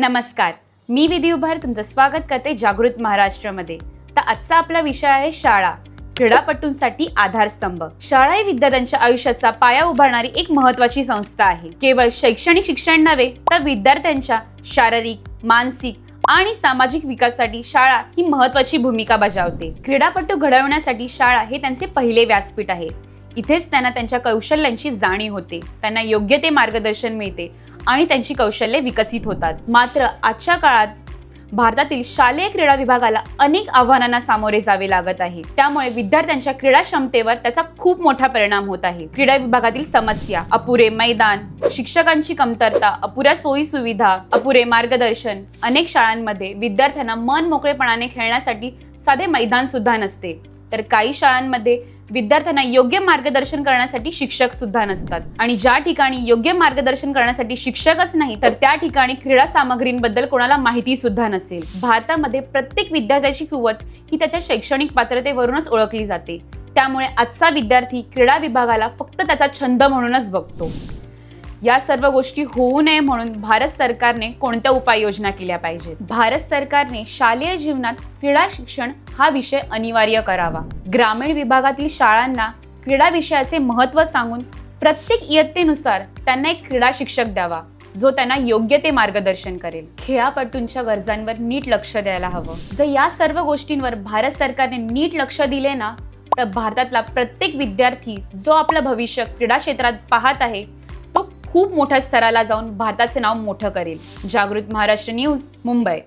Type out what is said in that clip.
नमस्कार. मी विधी उभार तुमचं स्वागत करते जागृत महाराष्ट्रामध्ये. तर आजचा आपला विषय आहे शाळा. क्रीडापटूंसाठी आधारस्तंभ. शाळा ही विद्यार्थ्यांच्या आयुष्याचा पाया उभारणारी एक महत्वाची संस्था आहे. केवळ शैक्षणिक शिक्षण नव्हे तर विद्यार्थ्यांच्या शारीरिक मानसिक आणि सामाजिक विकासासाठी शाळा ही महत्वाची भूमिका बजावते. क्रीडापटू घडवण्यासाठी शाळा हे त्यांचे पहिले व्यासपीठ आहे. इथेच त्यांना त्यांच्या कौशल्यांची जाणीव होते. त्यांना योग्य ते मार्गदर्शन मिळते. आणि त्यांची कौशल्ये विकसित होतात. मात्र आजच्या काळात भारतातील शालेय क्रीडा विभागाला अनेक आव्हानांना सामोरे जावे लागत आहे. त्यामुळे विद्यार्थ्यांच्या क्रीडा क्षमतेवर त्याचा खूप मोठा परिणाम होत आहे. क्रीडा विभागातील समस्या अपुरे मैदान शिक्षकांची कमतरता अपुऱ्या सोयी सुविधा अपुरे मार्गदर्शन अनेक शाळांमध्ये विद्यार्थ्यांना मन मोकळेपणाने खेळण्यासाठी साधे मैदान सुद्धा नसते. तर काही शाळांमध्ये विद्यार्थ्यांना योग्य मार्गदर्शन करण्यासाठी शिक्षक सुद्धा नसतात. आणि ज्या ठिकाणी योग्य मार्गदर्शन करण्यासाठी शिक्षकच नाही तर त्या ठिकाणी क्रीडा सामग्रींबद्दल कोणाला माहिती सुद्धा नसेल. भारतामध्ये प्रत्येक विद्यार्थ्याची कुवत ही त्याच्या शैक्षणिक पात्रतेवरूनच ओळखली जाते. त्यामुळे आजचा विद्यार्थी क्रीडा विभागाला फक्त त्याचा छंद म्हणूनच बघतो. या सर्व गोष्टी होऊ नये म्हणून भारत सरकारने कोणत्या उपाययोजना केल्या पाहिजेत? भारत सरकारने शालेय जीवनात क्रीडा शिक्षण हा विषय अनिवार्य करावा. ग्रामीण विभागातील शाळांना क्रीडा विषयाचे महत्त्व सांगून प्रत्येक इयत्तेनुसार त्यांना एक क्रीडा शिक्षक द्यावा जो त्यांना योग्य ते मार्गदर्शन करेल. खेळापटूंच्या गरजांवर नीट लक्ष द्यायला हवं. जर या सर्व गोष्टींवर भारत सरकारने नीट लक्ष दिले ना तर भारतातला प्रत्येक विद्यार्थी जो आपलं भविष्य क्रीडा क्षेत्रात पाहत आहे खूप मोठ्या स्तराला जाऊन भारताचे नाव मोठं करेल. जागृत महाराष्ट्र न्यूज मुंबई.